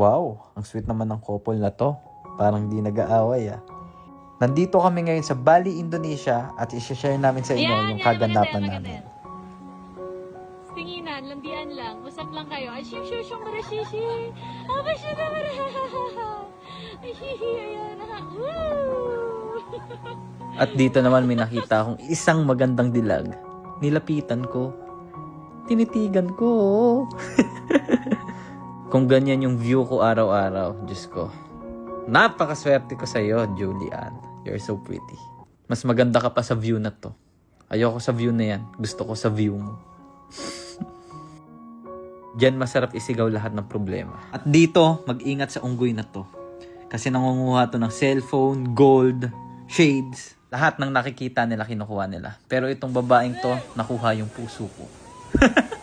Wow, ang sweet naman ng couple na to. Parang di nag-aaway ah. Nandito kami ngayon sa Bali, Indonesia at i-share namin sa inyo Ayan, yung kaganapan namin. Tinginan, landian lang. Usap lang kayo. Ay, shim, shim, shim, mara, shishi. Ah, ba, shim, mara. Ay, hihi, ayan. Woo! At dito naman may nakita akong isang magandang dilag. Nilapitan ko. Tinitigan ko. Kung ganyan yung view ko araw-araw, Diyos ko. Napakaswerte ko sa iyo, Julian. You're so pretty. Mas maganda ka pa sa view na to. Ayoko sa view na yan. Gusto ko sa view mo. Diyan masarap isigaw lahat ng problema. At dito, mag-ingat sa unggoy na to. Kasi nangunguha to ng cellphone, gold, shades. Lahat ng nakikita nila, kinukuha nila. Pero itong babaeng to, nakuha yung puso ko.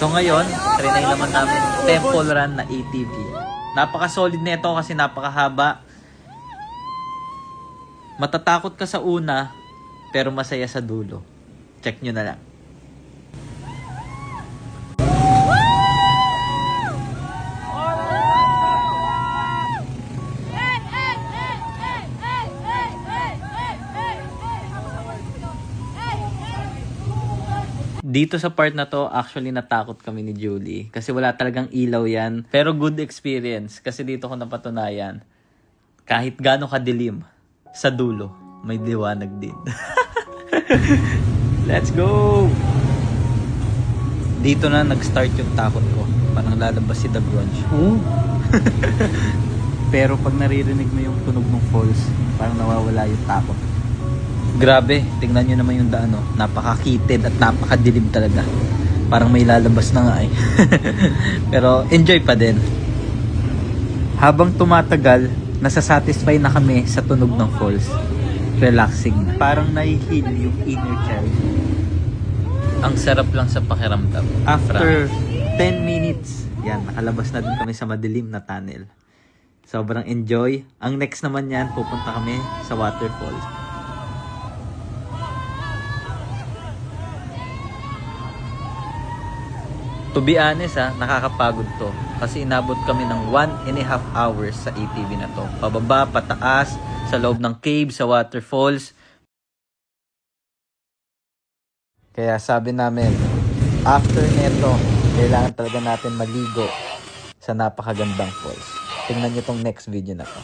So ngayon, trinay naman namin Temple Run na ATV. Napaka-solid nito kasi napakahaba. Matatakot ka sa una, pero masaya sa dulo. Check nyo na lang. Dito sa part na to, actually natakot kami ni Julie. Kasi wala talagang ilaw yan. Pero good experience. Kasi dito ko napatunayan. Kahit gaano kadilim, sa dulo, may liwanag din. Let's go! Dito na nag-start yung takot ko. Parang lalabas si The Grunge. Pero pag naririnig mo yung tunog ng falls, parang nawawala yung takot. Grabe, tingnan nyo naman yung daan, no? Napakakitid at napakadilim talaga. Parang may lalabas na nga eh. Pero enjoy pa din. Habang tumatagal, nasasatisfy na kami sa tunog ng falls. Relaxing. Parang nai-heal yung inner child. Ang sarap lang sa pakiramdam. After 10 minutes, yan, nakalabas na din kami sa madilim na tunnel. Sobrang enjoy. Ang next naman yan, pupunta kami sa waterfall. To be honest ha, nakakapagod to. Kasi inabot kami ng one and a half hours sa ATV na to. Pababa, pataas, sa loob ng cave, sa waterfalls. Kaya sabi namin, after neto, kailangan talaga natin maligo sa napakagandang falls. Tingnan nyo tong next video na to.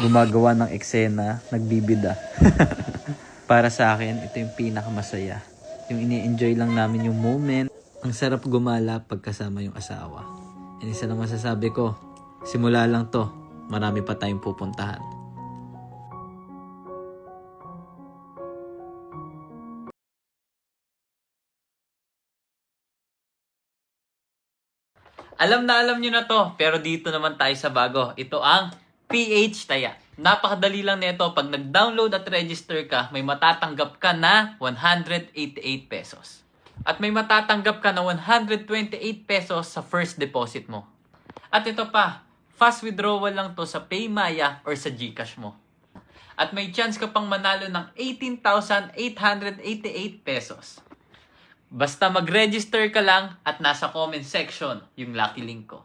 Gumagawa ng eksena, nagbibida. Para sa akin, ito yung pinakamasaya. Yung ini-enjoy lang namin yung moment. Ang sarap gumala pagkasama yung asawa. And isa lang masasabi ko, simula lang to, marami pa tayong pupuntahan. Alam na alam nyo na to, pero dito naman tayo sa bago. Ito ang PH Taya. Napakadali lang nito. Pag nag-download at register ka, may matatanggap ka na 188 pesos. At may matatanggap ka na 128 pesos sa first deposit mo. At ito pa, fast withdrawal lang to sa Paymaya or sa GCash mo. At may chance ka pang manalo ng 18,888 pesos. Basta mag-register ka lang at nasa comment section yung lucky link ko.